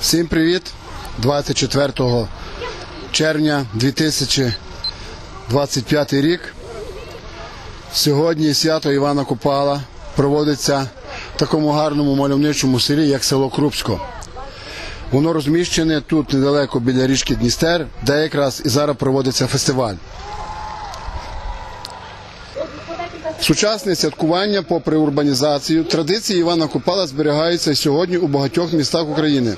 Всім привіт! 24 червня 2025 рік. Сьогодні свято Івана Купала проводиться в такому гарному мальовничому селі, як село Крупсько. Воно розміщене тут недалеко біля річки Дністер, де якраз і зараз проводиться фестиваль. Сучасне святкування, попри урбанізацію, традиції Івана Купала зберігаються сьогодні у багатьох містах України.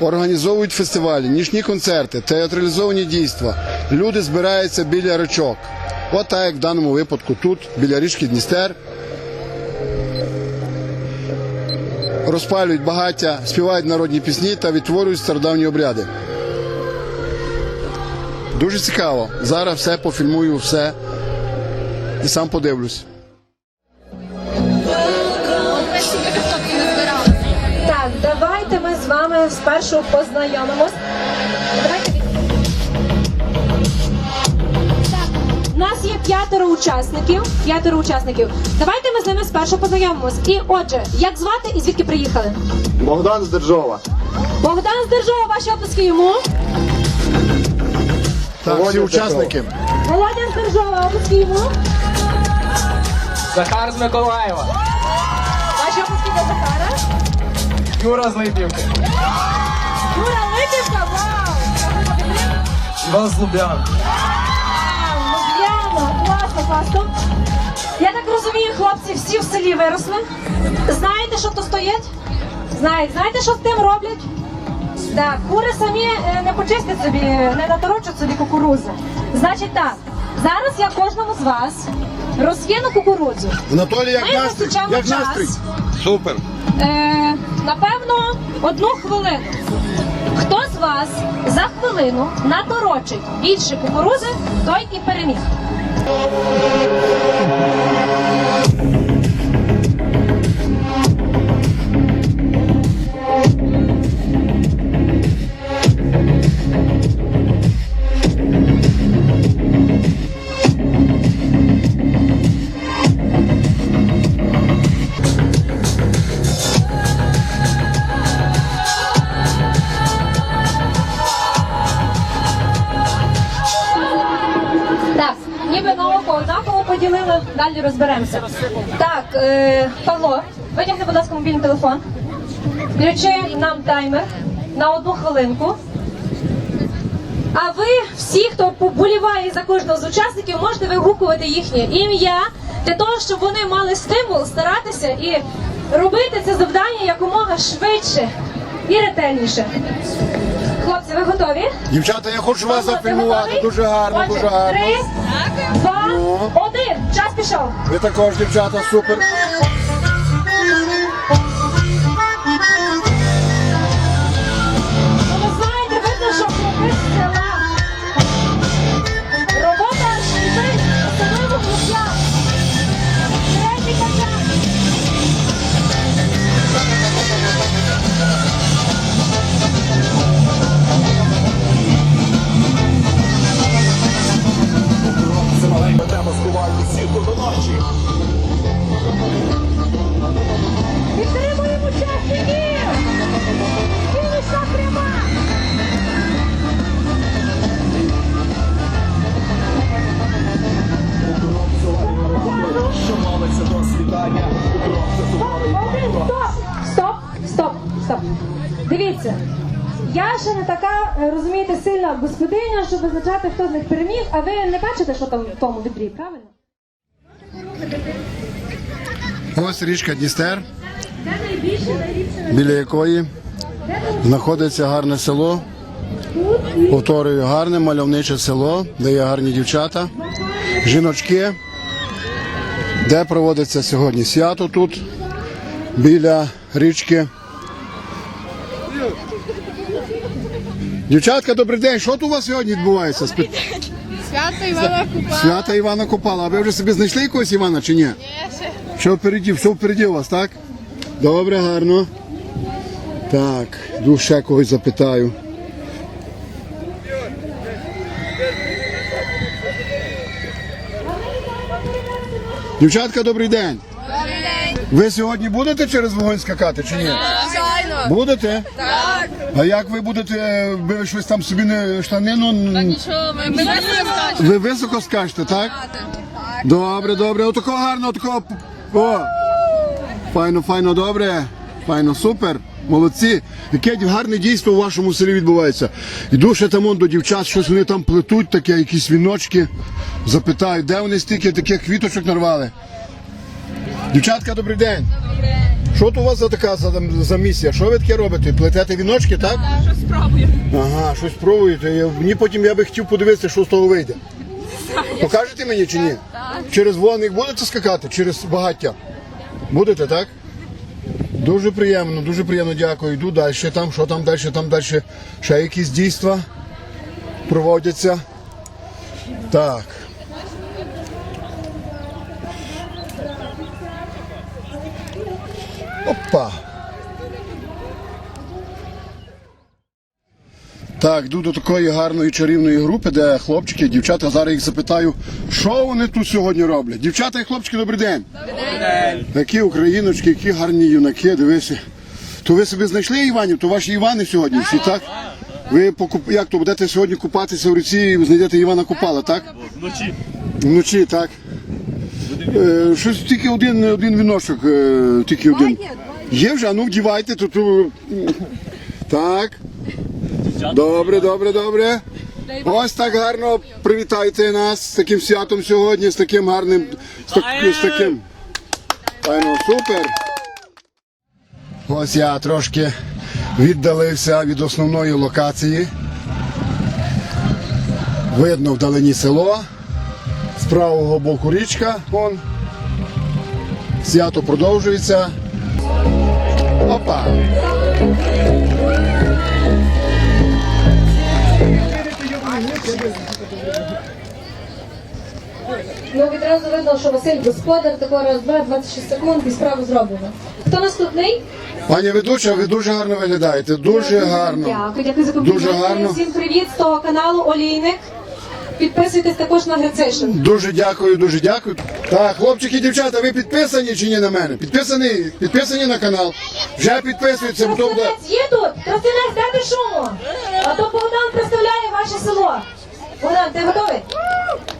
Організовують фестивалі, нічні концерти, театралізовані дійства. Люди збираються біля речок. От так, як в даному випадку тут, біля річки Дністер. Розпалюють багаття, співають народні пісні та відтворюють стародавні обряди. Дуже цікаво. Зараз все пофільмую, все і сам подивлюсь. Так, давайте ми з вами спершу познайомимось. Давайте у нас є п'ятеро учасників. П'ятеро учасників. Давайте ми з ними спершу познайомимось. І отже, як звати і звідки приїхали? Богдан з Держова. Богдан Здержова, ваші оплески йому. Так, всі учасники. Володя Здержова, оплески. Захар з Миколаєва, Ваші для Захара. Юра з Липівки, Юра Липівка, вау! Іван з Лубян. Луб'яна, класно, класно. Я так розумію, хлопці всі в селі виросли. Знаєте, що то стоять? Знаєте, знаєте, що з тим роблять? Так, кури самі е, не почистять собі, не наторочать собі кукурузи. Значить так, зараз я кожному з вас розкину кукурудзу. Анатолій, як Ми настрій? Як час. настрій? Супер. Е, напевно, одну хвилину. Хто з вас за хвилину наторочить більше кукурузи, той і переміг. Однаково далі розберемося. Так, е, Павло, витягни, будь ласка, мобільний телефон. Включи нам таймер на одну хвилинку. А ви, всі, хто поболіває за кожного з учасників, можете вигукувати їхнє ім'я для того, щоб вони мали стимул старатися і робити це завдання якомога швидше і ретельніше. Ви готові? Дівчата, я хочу вас зафільмувати. Дуже гарно, Отже, дуже гарно. Три, два, Ну. один. Час пішов. Ви також, дівчата, супер. Підтримуємо учасників! Фінішна пряма! Один, стоп! Стоп, стоп, стоп. Дивіться. Я ще не така, е, розумієте, сильна господиня, щоб визначати, хто з них переміг, а ви не бачите, що там в тому відрі, правильно? Ось річка Дністер, біля якої знаходиться гарне село. Повторюю, гарне мальовниче село, де є гарні дівчата, жіночки, де проводиться сьогодні свято тут, біля річки. Дівчатка, добрий день. Що тут у вас сьогодні відбувається? Свято Івана Купала. Свята Івана Купала. А ви вже собі знайшли якогось Івана чи ні? Є ще. Що впереді, все впереді у вас, так? Добре, гарно. Так, йду ще когось запитаю. Дівчатка, добрий день. Добрий день. Ви сьогодні будете через вогонь скакати чи ні? Звичайно. Будете? Так. А як ви будете, ви щось там собі не штанину? Нічого, ми, ми висуємо далі. Ви високо скажете, так? Добре, добре. Отакого гарно, отакого. О! Файно, файно, добре. Файно, супер. Молодці. Яке гарне дійство у вашому селі відбувається. Іду ще там он до дівчат, щось вони там плетуть, таке, якісь віночки. Запитаю, де вони стільки таких квіточок нарвали? Дівчатка, добрий день. Що то у вас за така за, за місія? Що ви таке робите? Плетете віночки, так? Щось спробуємо. Ага, щось пробуєте. Я- Мені потім я би хотів подивитися, що з того вийде. Покажете мені чи ні? Так. Через вогник будете скакати? Через багаття? Будете, так? Дуже приємно, дуже приємно, дякую. Йду далі. Там, що там далі, там далі. Ще якісь дійства проводяться. Так. Опа. Так, йду до такої гарної чарівної групи, де хлопчики і дівчата. Зараз їх запитаю, що вони тут сьогодні роблять. Дівчата і хлопчики, добрий день. Добрий день. Які україночки, які гарні юнаки, дивися. То ви собі знайшли Іванів, то ваші Івани сьогодні всі, так? Ви покуп... як то будете сьогодні купатися в ріці і знайдете Івана Купала, так? Вночі. Вночі, так. Е, щось тільки один, один віночок, е, тільки один. Є вже, а ну вдівайте тут. Так. Добре, добре, добре. Ось так гарно привітайте нас з таким святом сьогодні, з таким гарним, з, так, з таким. Файно, супер. Ось я трошки віддалився від основної локації. Видно вдалині село. З правого боку річка. Вон. Свято продовжується. Опа! Ну відразу видно, що Василь господар, такого раз, два, 26 секунд і справу зроблено. Хто наступний? Пані ведуча, ви дуже гарно виглядаєте. Дуже гарно. Дякую, дякую за Дуже гарно. Всім привіт з того каналу Олійник. Підписуйтесь також на Грицишин. Дуже дякую, дуже дякую. Так, хлопчики дівчата, ви підписані чи ні на мене? Підписані? Підписані на канал. Вже підписуються, бо то буде. Є тут? Тростянець, дайте шуму. А то Богдан представляє ваше село. Богдан, ти готовий?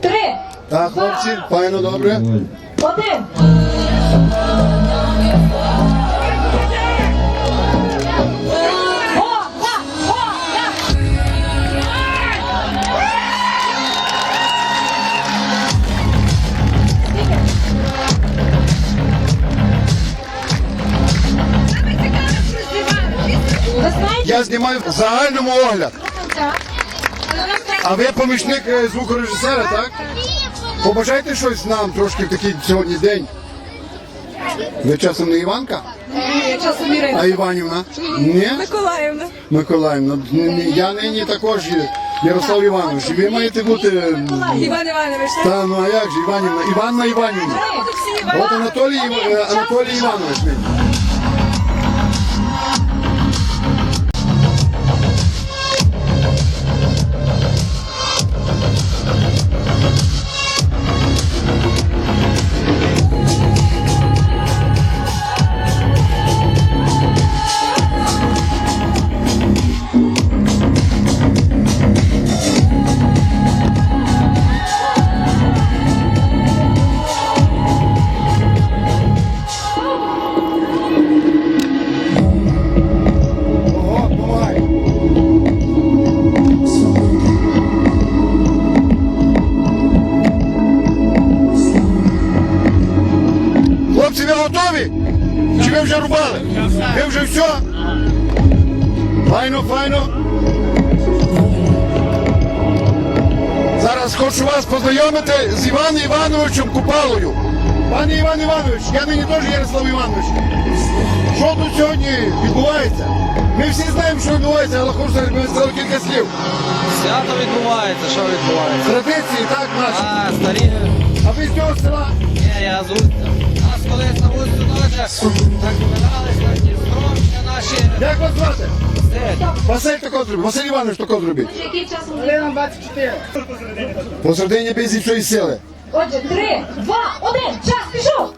Три. Так, хлопці, файно, добре. Один. Знімаю в загальному огляд. А ви помічник е, звукорежисера, так? Побажайте щось нам трошки в такий сьогодні день. Ви часом не Іванка? Ні, часом Ірина. А Іванівна? Ні? Миколаївна. Миколаївна. Я нині також. Ярослав Іванович. Ви маєте бути. Іван Іванович. Та ну а як же Іванівна? Іванна Іванівна. От Анатолій, Анатолій Іванович. Файно, файно. Зараз хочу вас познайомити з Іваном Івановичем Купалою. Пане Іван Іванович, я нині теж Ярослав Іванович. Що тут сьогодні відбувається? Ми всі знаємо, що відбувається, але хочу сказати кілька слів. Свято відбувається, що відбувається? Традиції, так, наші. А, старі. А ви з цього села? Ні, я з Устя. Нас колись на вулицю теж так такі скромні наші. Як вас звати? Василь. Тако зробив. Василь Іванович тако зробив. Який час? Посередині без іншої сили. Отже, три, два, один, час пішов.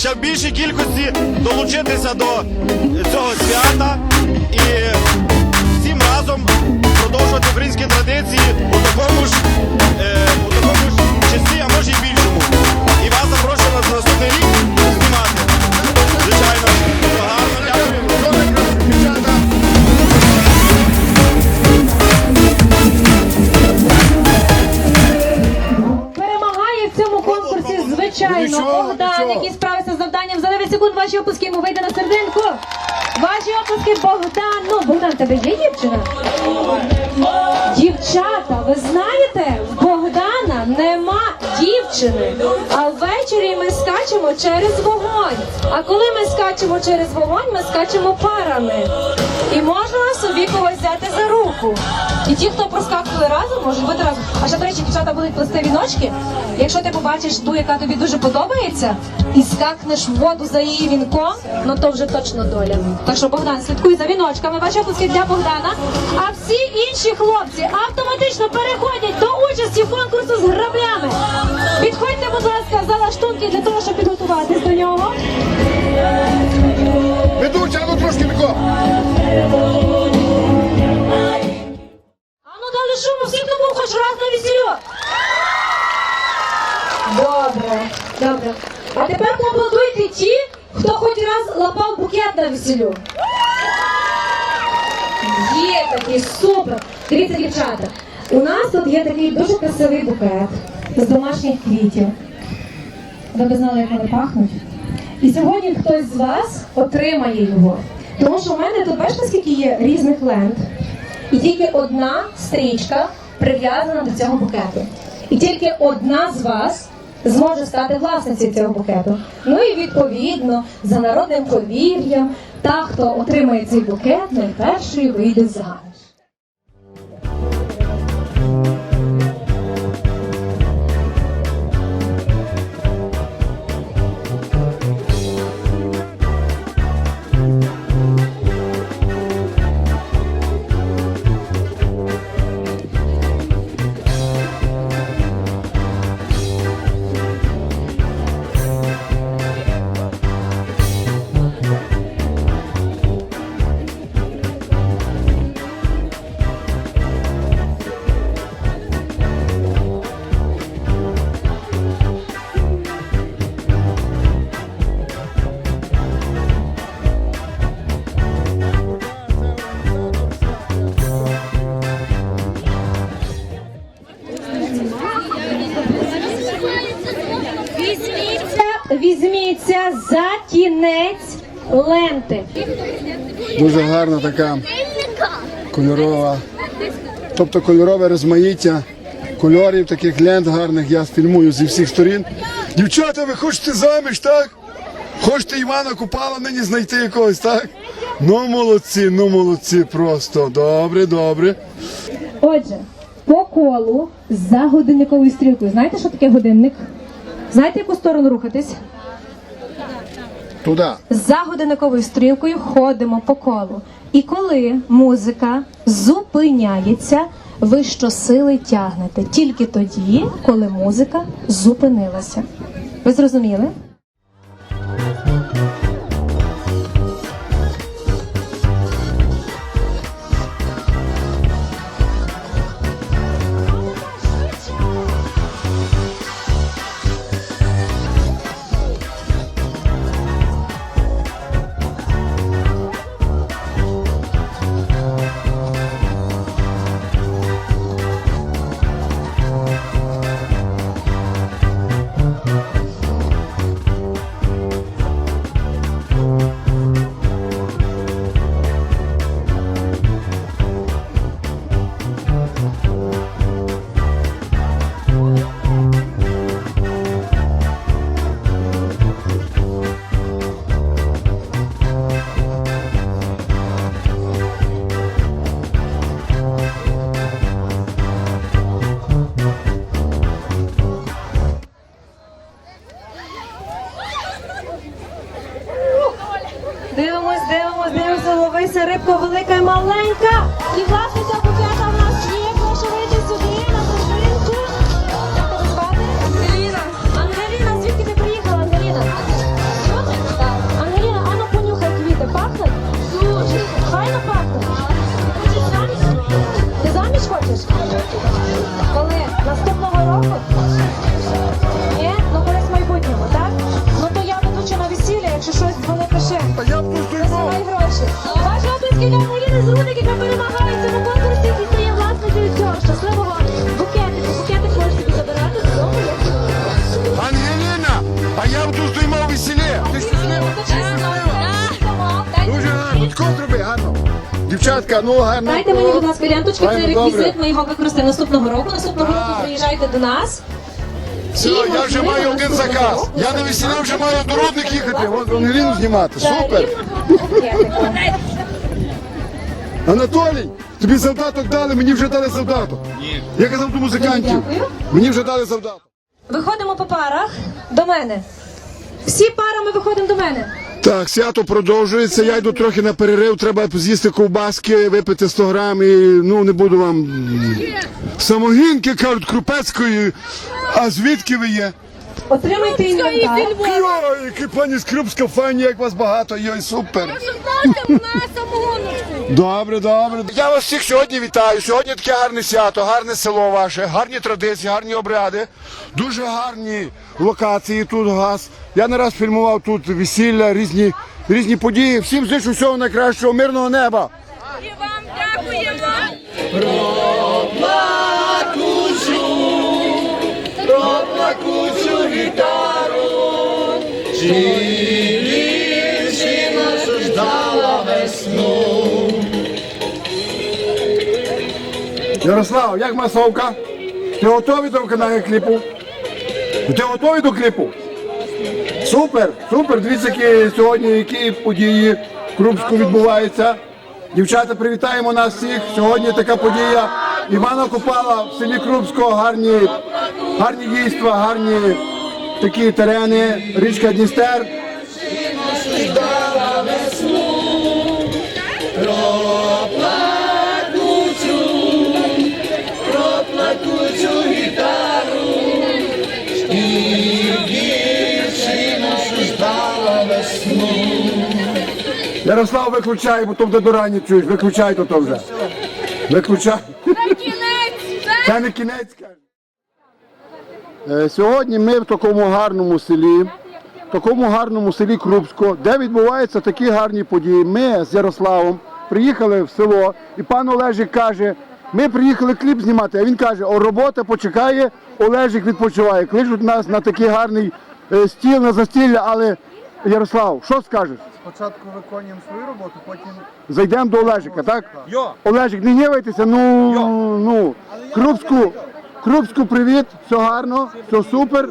Ще в більшій кількості долучитися до цього свята тебе? Дівчата, ви знаєте, в Богдана нема дівчини. А ввечері ми скачемо через вогонь. А коли ми скачемо через вогонь, ми скачемо парами. І можна когось взяти за руку. І ті, хто проскакували разом, можуть бути разом. А ще, до речі, дівчата будуть плести віночки. Якщо ти побачиш ту, яка тобі дуже подобається, і скакнеш в воду за її вінком, ну то вже точно доля. Так що Богдан, слідкуй за віночками. Ваші опуски для Богдана. А всі інші хлопці автоматично переходять до участі в конкурсу з граблями. Підходьте, будь ласка, за лаштунки для того, щоб підготуватись до нього. Ведуча, ну трошки тако. Був раз на весіллю. Добре, добре. А тепер поаплодуйте ті, хто хоч раз лапав букет на весіллю. Є такий супер. Дивіться, дівчата. У нас тут є такий дуже красивий букет з домашніх квітів. Ви б знали, як вони пахнуть. І сьогодні хтось з вас отримає його. Тому що в мене тут бачите, скільки є різних лент. І тільки одна стрічка прив'язана до цього букету. І тільки одна з вас зможе стати власницею цього букету. Ну і відповідно за народним повір'ям, та, хто отримає цей букет, найпершою вийде заміж. Кінець ленти. Дуже гарна така кольорова. Тобто кольорове розмаїття кольорів, таких лент гарних я фільмую зі всіх сторін. Дівчата, ви хочете заміж, так? Хочете Івана Купала нині знайти якогось, так? Ну молодці, ну молодці просто. Добре, добре. Отже, по колу за годинниковою стрілкою. Знаєте, що таке годинник? Знаєте, яку сторону рухатись? Туди. За годинниковою стрілкою ходимо по колу. І коли музика зупиняється, ви щосили тягнете тільки тоді, коли музика зупинилася. Ви зрозуміли? Дивимось, дивимось, голови. дивися, рибка велика і маленька. І власниця букета в нас є. Прошу вийти сюди на дружинку. Як тебе звати? Ангеліна. Ангеліна, звідки ти приїхала, Ангеліна? Тут? Так. Ангеліна, а понюхай квіти. Пахнуть? Дуже. Файно пахнуть. Хочеш заміж? Ти заміж хочеш? Коли? Наступного року? Дівчатка, ну гарно. Дайте мені, будь ласка, ленточки, це реквізит, ми його використаємо наступного року. Наступного року приїжджайте до нас. Все, я вже маю один заказ. Я на весілля вже маю до родних їхати. Вон знімати. Супер. Анатолій, тобі завдаток дали, мені вже дали завдаток. Ні. Я казав до музикантів. Дякую. Мені вже дали завдаток. Виходимо по парах до мене. Всі парами виходимо до мене. Так, свято продовжується. Я йду трохи на перерив. Треба з'їсти ковбаски, випити 100 грам і ну не буду вам самогінки кажуть крупецької. А звідки ви є? Отримайте інвентар. Йой, які пані Скрипська фані, як вас багато, йой, супер. Добре, добре. Я вас всіх сьогодні вітаю. Сьогодні таке гарне свято, гарне село ваше, гарні традиції, гарні обряди, дуже гарні локації тут газ. Я не раз фільмував тут весілля, різні, різні події. Всім зичу всього найкращого, мирного неба. І вам дякуємо. Ярослав, як масовка? Ти готовий до виконання кліпу? Ти готовий до кліпу? Супер, супер. Дивіться, які сьогодні які події в Крупську відбуваються. Дівчата, привітаємо нас всіх. Сьогодні така подія. Івана Купала в селі Крупського гарні, гарні дійства, гарні такі терени, річка Дністер. Ярослав, виключай, бо то буде до рані чуєш. Виключай то, то вже. Виключай. Це не кінець. каже. Е, Сьогодні ми в такому гарному селі, в такому гарному селі Крупсько, де відбуваються такі гарні події. Ми з Ярославом приїхали в село, і пан Олежик каже, ми приїхали кліп знімати, а він каже, о, робота почекає, Олежик відпочиває. Кличуть нас на такий гарний е, стіл, на застілля, але Ярослав, що скажеш? Спочатку виконуємо свою роботу, потім Зайдемо до Олежика, так? Йо! Олежик, не гнівайтеся, ну, ну, Крупську, Крупську привіт, все гарно, все супер.